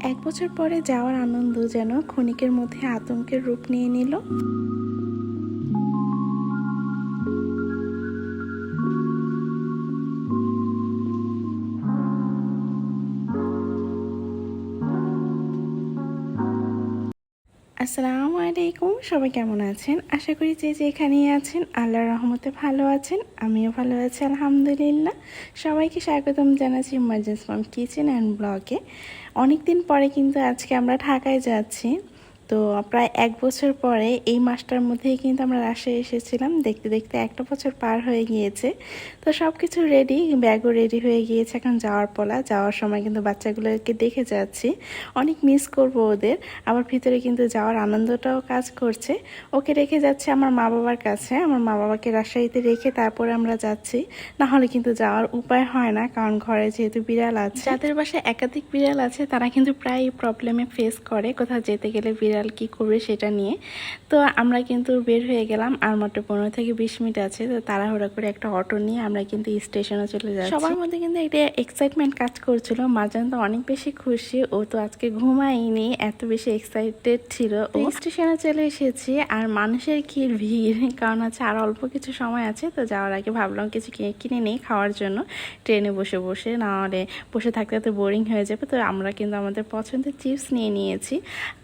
এক বছর পরে যাওয়ার আনন্দ যেন ক্ষণিকের মধ্যে আতঙ্কের রূপ নিয়ে নিল। আসসালামু আলাইকুম সবাই কেমন আছেন? আশা করি যে যে এখানেই আছেন, আল্লাহর রহমতে ভালো আছেন, আমিও ভালো আছি, আলহামদুলিল্লাহ। সবাইকে স্বাগতম জানাচ্ছি ইমার্জেন্স ফ্রম কিচেন অ্যান্ড ব্লগে অনেক দিন পরে কিন্তু আজকে আমরা ঢাকায় যাচ্ছি। তো প্রায় এক বছর পরে এই মাসটার মধ্যেই কিন্তু আমরা রাজশাহী এসেছিলাম। দেখতে দেখতে একটা বছর পার হয়ে গিয়েছে। তো সব কিছু রেডি ব্যাগও রেডি হয়ে গিয়েছে এখন যাওয়ার পলা। যাওয়ার সময় কিন্তু বাচ্চাগুলোকে দেখে যাচ্ছি। অনেক মিস করব ওদের। আবার ভিতরে কিন্তু যাওয়ার আনন্দটাও কাজ করছে। ওকে রেখে যাচ্ছে আমার মা বাবার কাছে। আমার মা বাবাকে রাজশাহীতে রেখে তারপরে আমরা যাচ্ছি। না হলে কিন্তু যাওয়ার উপায় হয় না, কারণ ঘরে যেহেতু বিড়াল আছে। যাদের বাসায় একাধিক বিড়াল আছে, তারা কিন্তু প্রায় প্রবলেমে ফেস করে। কোথাও যেতে গেলে বিড়াল কি করবে সেটা নিয়ে। তো আমরা কিন্তু বের হয়ে গেলাম আর মাত্র পনেরো থেকে বিশ মিনিট আছে তো তাড়াহুড়া করে একটা অটো নিয়ে আমরা কিন্তু স্টেশনে চলে যাচ্ছি। সবার মধ্যে কিন্তু একটা এক্সাইটমেন্ট কাজ করছিল মার্জান তো অনেক বেশি খুশি ও তো আজকে ঘুমায়নি এত বেশি এক্সাইটেড ছিল ও। স্টেশনে চলে এসেছি আর মানুষের কি ভিড় কারণ আছে আর অল্প কিছু সময় আছে তো যাওয়ার আগে ভাবলাম কিছু কিনে নেই খাওয়ার জন্য। ট্রেনে বসে বসে না হলে বসে থাকতে তো বোরিং হয়ে যাবে তো আমরা কিন্তু আমাদের পছন্দের চিপস নিয়ে নিয়েছি।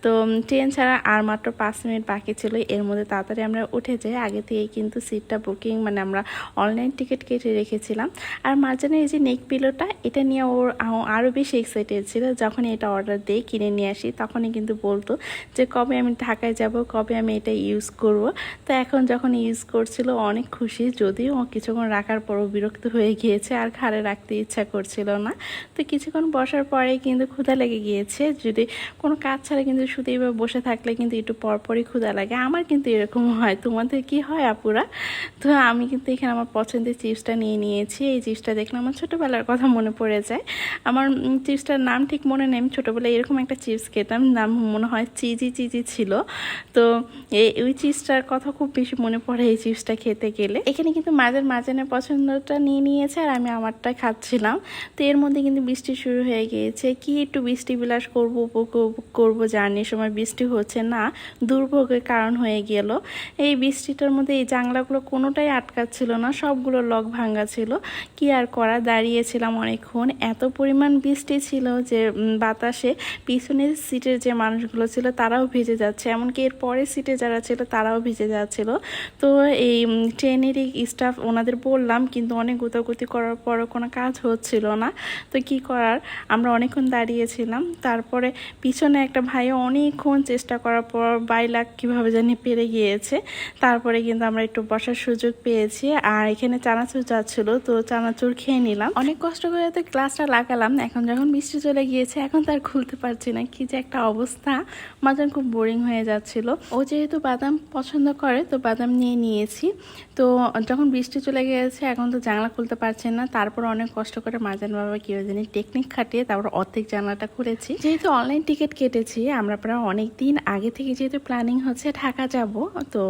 তো ট্রেন ছাড়া আর মাত্র পাঁচ মিনিট বাকি ছিল। এর মধ্যে তাড়াতাড়ি আমরা উঠে যাই। আগে থেকেই কিন্তু সিটটা বুকিং মানে আমরা অনলাইন টিকিট কেটে রেখেছিলাম। আর মাঝখানে এই যে নেক পিলোটা এটা নিয়ে ওর আরও বেশি এক্সাইটেড ছিল। যখন এটা অর্ডার দিই কিনে নিয়ে আসি, তখনই কিন্তু বলতো যে, কবে আমি ঢাকায় যাব? কবে আমি এটা ইউজ করব? তো এখন যখন ইউজ করছিল, অনেক খুশি। যদিও ও কিছুক্ষণ রাখার পরও বিরক্ত হয়ে গিয়েছে, আর ঘাড়ে রাখতে ইচ্ছা করছিল না। তো কিছুক্ষণ বসার পরে কিন্তু ক্ষুধা লেগে গিয়েছে। যদি কোনো কাজ ছাড়া কিন্তু শুধু এইভাবে বসে থাকলে কিন্তু একটু পরপরই ক্ষুধা লাগে। আমার কিন্তু এরকম হয়। তোমাদের কি হয় আপুরা? তো আমি কিন্তু এখানে আমার পছন্দের চিপসটা নিয়ে নিয়েছি। এই চিপসটা দেখলে আমার ছোটোবেলার কথা মনে পড়ে যায়। আমার চিপসটার নাম ঠিক মনে নেই। আমি ছোটোবেলায় এরকম একটা চিপস খেতাম, নাম মনে হয় চিজি চিজি ছিল। তো এই ওই চিপসটার কথা খুব বেশি মনে পড়ে এই চিপসটা খেতে গেলে। এখানে কিন্তু মাঝের মাঝানের পছন্দটা নিয়ে নিয়েছে আর আমি আমারটা খাচ্ছিলাম। তো এর মধ্যে কিন্তু বৃষ্টি শুরু হয়ে গিয়েছে। কি একটু বৃষ্টি বিলাস করব, উপভোগ করব জার্নির সময় বৃষ্টি হচ্ছে না, দুর্ভোগের কারণ হয়ে গেল। এই বৃষ্টিটার মধ্যে এই জানলাগুলো কোনোটাই আটকাচ্ছিল না, সবগুলো লক ভাঙ্গা ছিল। কি আর করা, দাঁড়িয়েছিলাম অনেকক্ষণ। এত পরিমাণ বৃষ্টি ছিল যে বাতাসে পিছনের সিটের যে মানুষগুলো ছিল তারাও ভিজে যাচ্ছে। এমনকি এর পরের সিটে যারা ছিল তারাও ভিজে যাচ্ছিল। তো এই ট্রেনেরই স্টাফ ওনাদের বললাম, কিন্তু অনেক গুতাগুতি করার পরও কোনো কাজ হচ্ছিল না। তো কি করার? আমরা অনেকক্ষণ দাঁড়িয়েছিলাম। তারপরে পিছনে একটা ভাইও অনেকক্ষণ চেষ্টা করার পর বাইলাক কীভাবে জানি পেরে গিয়েছে। তারপরে কিন্তু আমরা একটু বসার সুযোগ পেয়েছি। আর এখানে চানাচুর যাচ্ছিল, তো চানাচুর খেয়ে নিলাম। অনেক কষ্ট করে তো ক্লাসটা লাগালাম। এখন যখন বৃষ্টি চলে গিয়েছে, এখন তার খুলতে পারছি না। কি যে একটা অবস্থা। মাঝান খুব বোরিং হয়ে যাচ্ছিল। ও যেহেতু বাদাম পছন্দ করে, তো বাদাম নিয়ে নিয়েছি। তো যখন বৃষ্টি চলে গিয়েছে, এখন তো জানলা খুলতে পারছে না। তারপর অনেক কষ্ট করে মাজান বাবা কেউ জানি টেকনিক খাটিয়ে তারপর অর্ধেক জানলাটা খুলেছি। যেহেতু অনলাইন টিকিট কেটেছি, আমরা প্রায় অনেক দিন আগে থেকে যেহেতু প্ল্যানিং হচ্ছে ঢাকা যাব, তো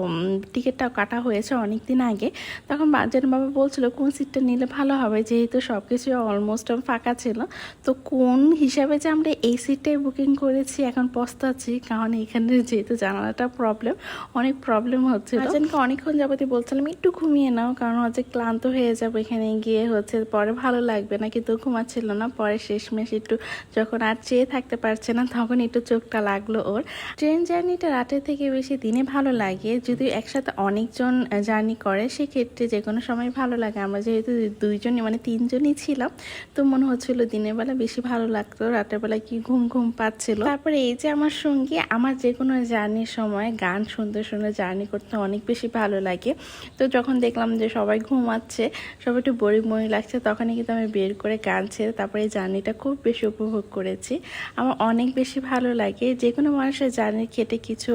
টিকিটটাও কাটা হয়েছে অনেক দিন আগে। তখন বাজার বাবা বলছিল, কোন সিটটা নিলে ভালো হবে? যেহেতু সব কিছু অলমোস্ট ফাঁকা ছিল। তো কোন হিসাবে যে আমরা এই সিটটাই বুকিং করেছি, এখন পস্তাচ্ছি, কারণ এখানে যেহেতু জানালাটা প্রবলেম অনেক প্রবলেম হচ্ছে বাজানকে অনেকক্ষণ যাবতীয় বলছিলাম, একটু ঘুমিয়ে নাও, কারণ হচ্ছে ক্লান্ত হয়ে যাব এখানে গিয়ে হচ্ছে, পরে ভালো লাগবে না। কিন্তু ঘুমাচ্ছিল না, পরে শেষমেশ একটু যখন আর চেয়ে থাকতে পারছে না, তখন একটু চোখটা লাগল ওর। ট্রেন জার্নিটা রাতের থেকে বেশি দিনে ভালো লাগে। যদি একসাথে অনেকজন জার্নি করে, সেক্ষেত্রে যে কোনো সময় ভালো লাগে। আমরা যেহেতু দুইজনই মানে তিনজনই ছিলাম, তো মনে হচ্ছিল দিনের বেলা বেশি ভালো লাগতো, রাতের বেলা কি ঘুম ঘুম পাচ্ছিল। তারপরে এই যে আমার সঙ্গী, আমার যে কোনো জার্নির সময় গান শুনতে শুনে জার্নি করতে অনেক বেশি ভালো লাগে। তো যখন দেখলাম যে সবাই ঘুমাচ্ছে, সবাই একটু বড়ি মরি লাগছে, তখনই কিন্তু আমি বের করে গান ছেড়ে তারপরে এই জার্নিটা খুব বেশি উপভোগ করেছি। আমার অনেক বেশি ভালো লাগে। যে কোনো মানুষের মানুষের জার্নি খেটে কিছু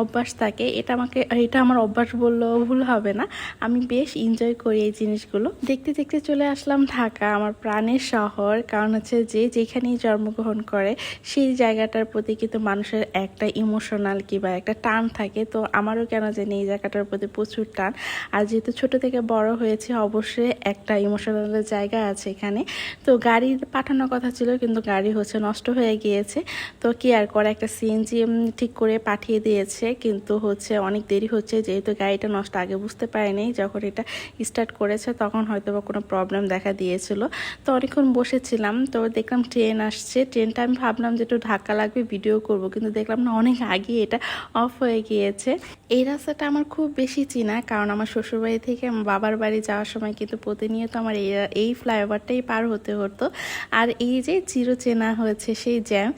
অভ্যাস থাকে। এটা আমাকে, এটা আমার অভ্যাস বললেও ভুল হবে না। আমি বেশ এনজয় করি এই জিনিসগুলো। দেখতে দেখতে চলে আসলাম ঢাকা, আমার প্রাণের শহর। কারণ হচ্ছে যে যেখানেই জন্মগ্রহণ করে, সেই জায়গাটার প্রতি কিন্তু মানুষের একটা ইমোশনাল কিংবা একটা টান থাকে। তো আমারও কেন জানি এই জায়গাটার প্রতি প্রচুর টান। আর যেহেতু ছোট থেকে বড় হয়েছে, অবশ্যই একটা ইমোশনাল জায়গা আছে এখানে। তো গাড়ি পাঠানোর কথা ছিল, কিন্তু গাড়ি হচ্ছে নষ্ট হয়ে গিয়েছে। তো কি আর করে, একটা সিএনজি ঠিক করে পাঠিয়ে দিয়েছে, কিন্তু হচ্ছে অনেক দেরি হচ্ছে, যেহেতু গাড়িটা নষ্ট আগে বুঝতে পারিনি, যখন এটা স্টার্ট করেছে তখন হয়তো বা কোনো প্রবলেম দেখা দিয়েছিল। তো অনেকক্ষণ বসেছিলাম, তো দেখলাম ট্রেন আসছে ট্রেনটা আমি ভাবলাম যে একটু ধাক্কা লাগবে ভিডিও করব, কিন্তু দেখলাম না, অনেক আগে এটা অফ হয়ে গিয়েছে। এই রাস্তাটা আমার খুব বেশি চিনা, কারণ আমার শ্বশুরবাড়ি থেকে বাবার বাড়ি যাওয়ার সময় কিন্তু প্রতিনিয়ত আমার এই এই ফ্লাইওভারটাই পার হতে হতো। আর এই যে চির চেনা হয়েছে সেই জ্যাম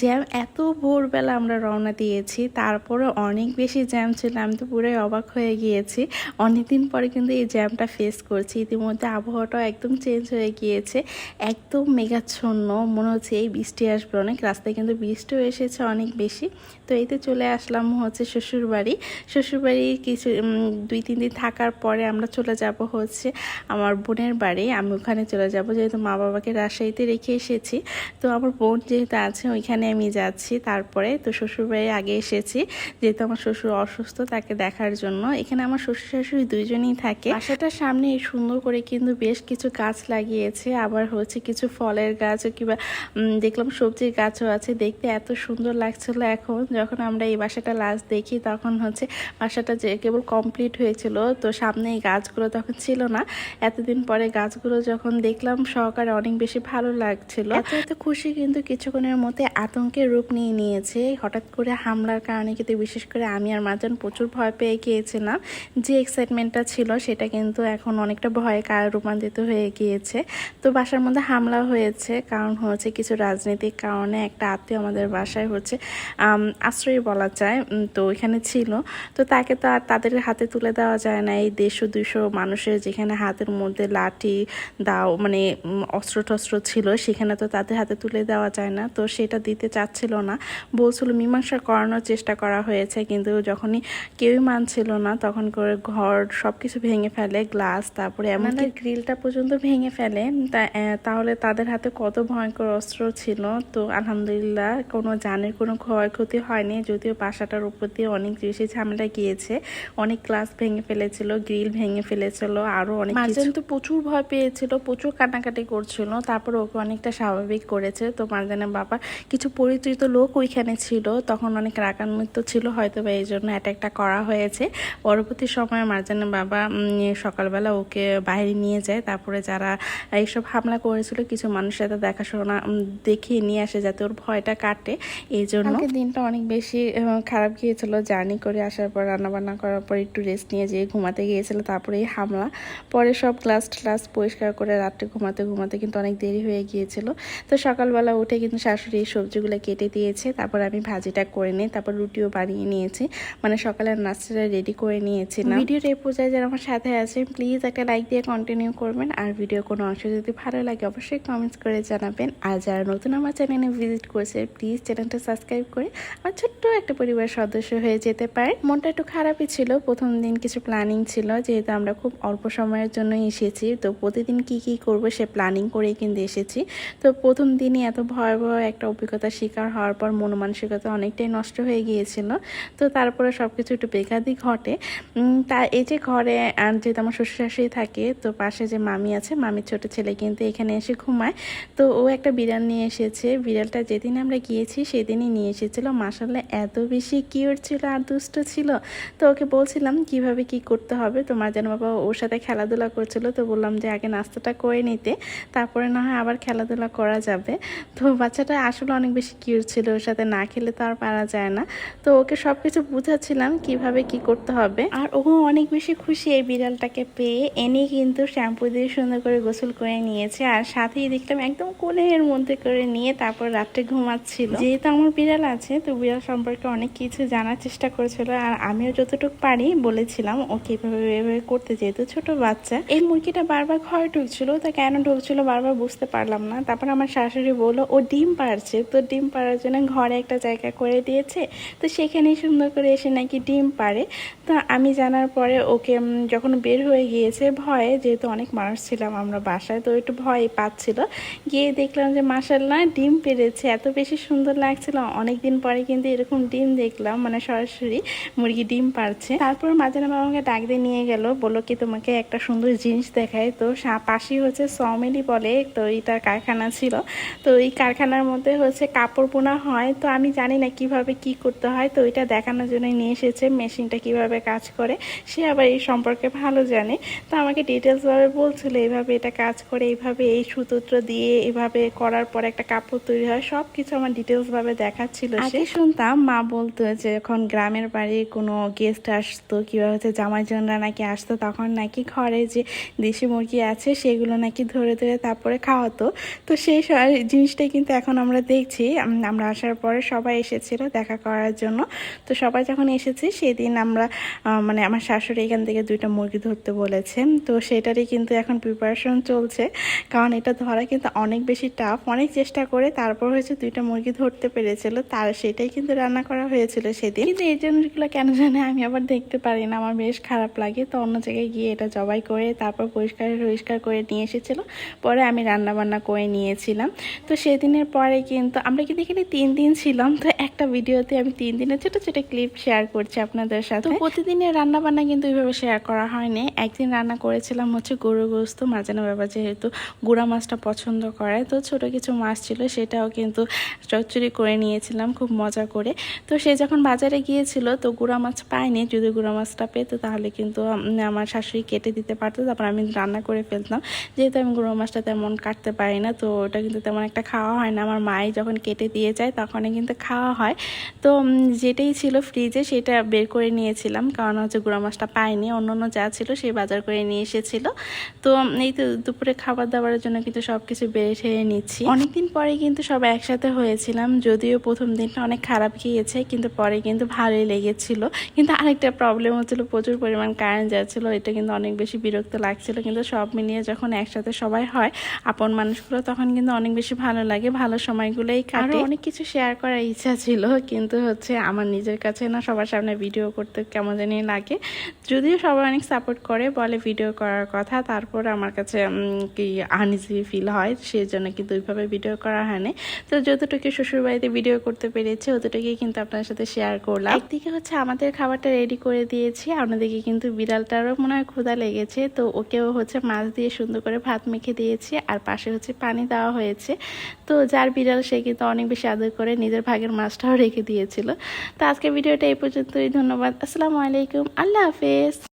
জ্যাম এত ভোরবেলা আমরা রওনা দিয়েছি। তারপরে অনেক বেশি জ্যাম ছিল, আমি তো পুরোই অবাক হয়ে গিয়েছি। অনেকদিন পরে কিন্তু এই জ্যামটা ফেস করছি। ইতিমধ্যে আবহাওয়াটাও একদম চেঞ্জ হয়ে গিয়েছে। একদম মেঘাচ্ছন্ন, মনে হচ্ছে এই বৃষ্টি আসবে অনেক। রাস্তায় কিন্তু বৃষ্টিও এসেছে অনেক বেশি। তো এইতে চলে আসলাম হচ্ছে শ্বশুরবাড়ি। শ্বশুরবাড়ি কিছু দুই, তিন দিন থাকার পরে আমরা চলে যাব হচ্ছে আমার বোনের বাড়ি। আমি ওখানে চলে যাব যেহেতু মা বাবাকে রাজশাহীতে রেখে এসেছি। তো আমার বোন যেহেতু আছে, ওইখানে আমি যাচ্ছি। তারপরে তো শ্বশুরবাড়ি আগে এসেছি, যেহেতু আমার শ্বশুর অসুস্থ তাকে দেখার জন্য। এখানে আমার শ্বশুর শাশুড়ি দুইজনই থাকে। বাসাটার সামনে সুন্দর করে কিন্তু বেশ কিছু গাছ লাগিয়েছে, আবার হচ্ছে কিছু ফলের গাছ কিংবা দেখলাম সবজির গাছও আছে। দেখতে এত সুন্দর লাগছিল এখন। যখন আমরা এই বাসাটা লাস্ট দেখি, তখন হচ্ছে বাসাটা যে কেবল কমপ্লিট হয়েছিল। তো সামনে এই গাছগুলো তখন ছিল না। এতদিন পরে গাছগুলো যখন দেখলাম, সহকারে অনেক বেশি ভালো লাগছিল। এত খুশি কিন্তু কিছুক্ষণের মধ্যে আতঙ্কের রূপ নিয়ে নিয়েছে। হঠাৎ করে হামলার কারণে কিন্তু, বিশেষ করে আমি আর মাজন প্রচুর ভয় পেয়ে গিয়েছিলাম। যে এক্সাইটমেন্টটা ছিল, সেটা কিন্তু এখন অনেকটা ভয়ে কার রূপান্তরিত হয়ে গিয়েছে। তো বাসার মধ্যে হামলা হয়েছে। কারণ হচ্ছে কিছু রাজনৈতিক কারণে একটা আত্মীয় আমাদের বাসায় হচ্ছে আশ্রয় বলা যায় তো ওইখানে ছিল। তো তাকে তো আর তাদের হাতে তুলে দেওয়া যায় না। এই দেড়শো, দুইশো মানুষের যেখানে হাতের মধ্যে লাঠি, দাও মানে অস্ত্র টস্ত্র ছিল, সেখানে তো তাদের হাতে তুলে দেওয়া যায় না। তো সেটা দিতে চাচ্ছিল না। বলছিল মীমাংসা করানোর চেষ্টা করা হয়েছে কিন্তু যখনই কেউই মানছিল না তখন করে ঘর সব কিছু ভেঙে ফেলে গ্লাস তারপরে এমনকি গ্রিলটা পর্যন্ত ভেঙে ফেলে। তাহলে তাদের হাতে কত ভয়ঙ্কর অস্ত্র ছিল? তো আলহামদুলিল্লাহ কোনো জানের কোনো ক্ষয়ক্ষতি হয়নি যদিও বাসাটার উপর দিয়ে অনেক বেশি ঝামেলা গিয়েছে। অনেক গ্লাস ভেঙে ফেলেছিল গ্রিল ভেঙে ফেলেছিল আরও অনেক মার্জান তো প্রচুর ভয় পেয়েছিল প্রচুর কান্নাকাটি করছিল তারপর ওকে অনেকটা স্বাভাবিক করেছে। তো মার্জানের বাবা কিছু পরিচিত লোক ওইখানে ছিল, তখন অনেক রাগান্বিত ছিল হয়তো বা এই জন্য অ্যাটাকটা করা হয়েছে। পরবর্তী সময়ে মার্জানের বাবা সকালবেলা ওকে বাইরে নিয়ে যায়। তারপরে যারা এইসব হামলা করেছিল, কিছু মানুষ সাথে দেখাশোনা দেখিয়ে নিয়ে আসে যাতে ওর ভয়টা কাটে। এই জন্য দিনটা অনেক বেশি খারাপ গিয়েছিল। জার্নি করে আসার পর, রান্নাবান্না করার পর একটু রেস্ট নিয়ে যেয়ে ঘুমাতে গিয়েছিল, তারপরে এই হামলা। পরে সব ক্লাস ট্লাস পরিষ্কার করে রাত্রে ঘুমাতে ঘুমাতে কিন্তু অনেক দেরি হয়ে গিয়েছিল। তো সকালবেলা উঠে কিন্তু শাশুড়ি এই সবজিগুলো কেটে দিয়েছে, তারপর আমি ভাজিটা করে নিই, তারপর রুটিও বানিয়ে নিয়েছি। মানে সকালের নাস্তাটা রেডি করে নিয়েছি না। ভিডিওর এই পর্যায়ে যারা আমার সাথে আছে প্লিজ একটা লাইক দিয়ে কন্টিনিউ করবেন। আর ভিডিও কোনো অংশ যদি ভালো লাগে, অবশ্যই কমেন্টস করে জানাবেন। আর যারা নতুন আমার চ্যানেলে ভিজিট করছে প্লিজ চ্যানেলটা সাবস্ক্রাইব করে আমার ছোট্ট একটা পরিবার সদস্য হয়ে যেতে পারে মনটা একটু খারাপই ছিল, প্রথম দিন কিছু প্ল্যানিং ছিল, যেহেতু আমরা খুব অল্প সময়ের জন্য এসেছি। তো প্রতিদিন কি কি করব সে প্ল্যানিং করেই কিন্তু এসেছি। তো প্রথম দিনই এত ভয়াবহ একটা অভিজ্ঞতার শিকার হওয়ার পর মন মানসিকতা অনেকটাই নষ্ট হয়ে গিয়েছিল। তো তারপরে সব কিছু একটু বেকাদি ঘটে। তা এই যে ঘরে যেহেতু আমার শ্বশুর শাশুড়ি থাকে, তো পাশে যে মামি আছে, মামির ছোট ছেলে কিন্তু এখানে এসে ঘুমায়। তো ও একটা বিড়াল নিয়ে এসেছে। বিড়ালটা যেদিন আমরা গিয়েছি, সেদিনই নিয়ে এসেছিল। মাসাল্লাহ এত বেশি কিউট ছিল আর দুষ্ট ছিল। তো ওকে বলছিলাম, কীভাবে কি করতে হবে? তো মার্জান বাবা ওর সাথে খেলাধুলা করছিল। তো বললাম যে, আগে নাস্তাটা করে নিতে। তারপরে না হয় আবার খেলাধুলা করা যাবে। তো বাচ্চাটা আসলে অনেক বেশি কিউট ছিল। ওর সাথে না খেলে তো আর পারা যায় না। তো ওকে সব কিছু বুঝাচ্ছিলাম কীভাবে কি করতে হবে। আর ও অনেক বেশি খুশি এই বিড়ালটাকে পেয়ে। এনে কিন্তু শ্যাম্পু দিয়ে সুন্দর করে গোসল করে নিয়েছে। আর সাথেই দেখলাম একদম কোলের মধ্যে করে নিয়ে তারপর রাত্রে ঘুমাচ্ছিল। যেহেতু আমার বিড়াল আছে তো বিড়াল সম্পর্কে অনেক কিছু জানার চেষ্টা করেছিল। আর আমিও যতটুকু পারি বলেছিলাম ও কীভাবে এভাবে করতে। যেহেতু ছোট বাচ্চা এই মুরগিটা বারবার ঘরে ঢুকছিল তা কেন ঢুকছিল বারবার বুঝতে পারলাম না। তারপর আমার শাশুড়ি বলল ও ডিম পারছে তো ডিম পাড়ার জন্য ঘরে একটা জায়গা করে দিয়েছে। তো সেখানেই সুন্দর করে এসে নাকি ডিম পারে তো আমি জানার পরে ওকে যখন বের হয়ে গিয়েছে ভয়ে, যেহেতু অনেক মানুষ ছিলাম আমরা বাসায়, তো একটু ভয় পাচ্ছিল। গিয়ে দেখলাম যে মাসাল্লাহ ডিম পেরেছে এত বেশি সুন্দর লাগছিল। অনেক দিন পরে কিন্তু এরকম ডিম দেখলাম মানে সরাসরি মুরগি ডিম পারছে তারপর মাঝে মাঝে আমাকে ডাক দিয়ে নিয়ে গেল, বলল কি, তোমাকে একটা সুন্দর জিনিস দেখায় তো পাশেই হচ্ছে সমিলি বলে, তো এটার কারখানা ছিল। তো এই কারখানার মধ্যে হচ্ছে কাপড় বোনা হয়। তো আমি জানি না কীভাবে কি করতে হয়, তো এটা দেখানোর জন্য নিয়ে এসেছে, মেশিনটা কীভাবে কাজ করে, সে আবার এই সম্পর্কে ভালো জানে। তো আমাকে ডিটেলসভাবে বলছিল এইভাবে এটা কাজ করে এইভাবে এই সুতোত্র দিয়ে এভাবে করার পর একটা কাপড় তৈরি হয়। সব কিছু আমার ডিটেলসভাবে দেখাচ্ছিল সে। শুনতাম, মা বলতো যে যখন গ্রামের বাড়ি কোনো গেস্ট আসতো, কিংবা হচ্ছে জামাইজনরা নাকি আসতো, তখন নাকি ঘরে যে দেশি মুরগি আছে, সেগুলো নাকি ধরে ধরে তারপরে খাওয়াতো। তো সেই জিনিসটাই কিন্তু এখন আমরা দেখছি। আমরা আসার পরে সবাই এসেছিল দেখা করার জন্য। তো সবাই যখন এসেছে, সেদিন আমরা মানে আমার শাশুড়ি এখান থেকে দুইটা মুরগি ধরতে বলেছেন। তো সেটারই কিন্তু এখন প্রিপারেশন চলছে। কারণ এটা ধরা কিন্তু অনেক বেশি টাফ অনেক চেষ্টা করে তারপর হয়েছে দুইটা মুরগি ধরতে পেরেছিল। তার সেটাই কিন্তু রান্না করা হয়েছিল সেদিন। কিন্তু এই জিনিসগুলো কেন জানে আমি আবার দেখতে পারি না। আমার বেশ খারাপ লাগে। তো অন্য জায়গায় গিয়ে এটা জবাই করে, তারপর পরিষ্কার পরিষ্কার করে নিয়ে এসেছিল। পরে আমি রান্না বান্না করে নিয়েছিলাম। তো সেদিনের পরে কিন্তু, আমরা কিন্তু এখানে তিন দিন ছিলাম। তো একটা ভিডিওতে আমি তিন দিনের ছোটো ছোটো ক্লিপ শেয়ার করছি আপনাদের সাথে। প্রতিদিনের রান্না বান্না কিন্তু এইভাবে শেয়ার করা হয়নি। একদিন রান্না করেছিলাম হচ্ছে গরু গোস্ত, মাঝানো বাবা যেহেতু গুঁড়া মাছটা পছন্দ করে। তো ছোট কিছু মাছ ছিল, সেটাও কিন্তু চচ্চড়ি করে নিয়েছিলাম খুব মজা করে। তো সে যখন বাজারে গিয়েছিল, তো গুঁড়া মাছ পায়নি, যদি গুঁড়া মাছটা পেতো তাহলে কিন্তু আমার শাশুড়ি কেটে দিতে পারতো, তারপর আমি রান্না করে ফেলতাম। যেহেতু আমি গুঁড়ো মাছটা তেমন কাটতে পারি না, তো ওটা কিন্তু তেমন একটা খাওয়া হয় না। আমার মাই যখন কেটে দিয়ে যায়, তখনই কিন্তু খাওয়া হয়। তো যেটাই ছিল ফ্রিজে সেটা বের করে নিয়েছিলাম। কারণ হচ্ছে গুঁড়া মাছটা পাইনি। অন্য অন্য যা ছিল সেই বাজার করে নিয়ে এসেছিল। তো এই তো দুপুরে খাবার দাবারের জন্য কিন্তু সব কিছু বেড়ে ঠেয়ে নিচ্ছি। অনেকদিন পরে কিন্তু সব একসাথে হয়েছিলাম। যদিও প্রথম দিনটা অনেক খারাপ গিয়েছে কিন্তু পরে কিন্তু ভালোই লেগেছিল। কিন্তু আরেকটা প্রবলেম হচ্ছিল প্রচুর পরিমাণ কারেন্ট যাচ্ছিল। এটা কিন্তু অনেক বেশি বিরক্ত লাগছিল। কিন্তু সব মিলিয়ে যখন একসাথে সবাই হয় আপন মানুষগুলো তখন কিন্তু অনেক বেশি ভালো লাগে। ভালো সময়গুলোই কাটে। অনেক কিছু শেয়ার করার ইচ্ছা ছিল, কিন্তু হচ্ছে আমার নিজের কাছে না সবার সামনে ভিডিও করতে কেমন জানি লাগে। যদিও সবাই অনেক সাপোর্ট করে, বলে ভিডিও করার কথা, তারপর আমার কাছে কি আনইজি ফিল হয় সেই জন্য কিন্তু ওইভাবে ভিডিও করা হয়নি। তো যতটুকু শ্বশুরবাড়িতে ভিডিও করতে পেরেছি, অতটুকুই কিন্তু আপনার সাথে শেয়ার করলাম। একদিকে হচ্ছে আমাদের খাবারটা রেডি করে দিয়েছি, অন্যদিকে কিন্তু বিড়ালটারও মনে হয় ক্ষুধা লেগেছে, তো ওকেও হচ্ছে মাছ দিয়ে সুন্দর করে ভাত মেখে দিয়েছি, আর পাশে হচ্ছে পানি দেওয়া হয়েছে। তো যার বিড়াল, সে কিন্তু অনেক বেশি আদর করে, নিজের ভাগের মাছটাও রেখে দিয়েছিল। তো আজকের ভিডিওটা এই পর্যন্তই। ধন্যবাদ। আসসালামু আলাইকুম। আল্লাহ হাফেজ।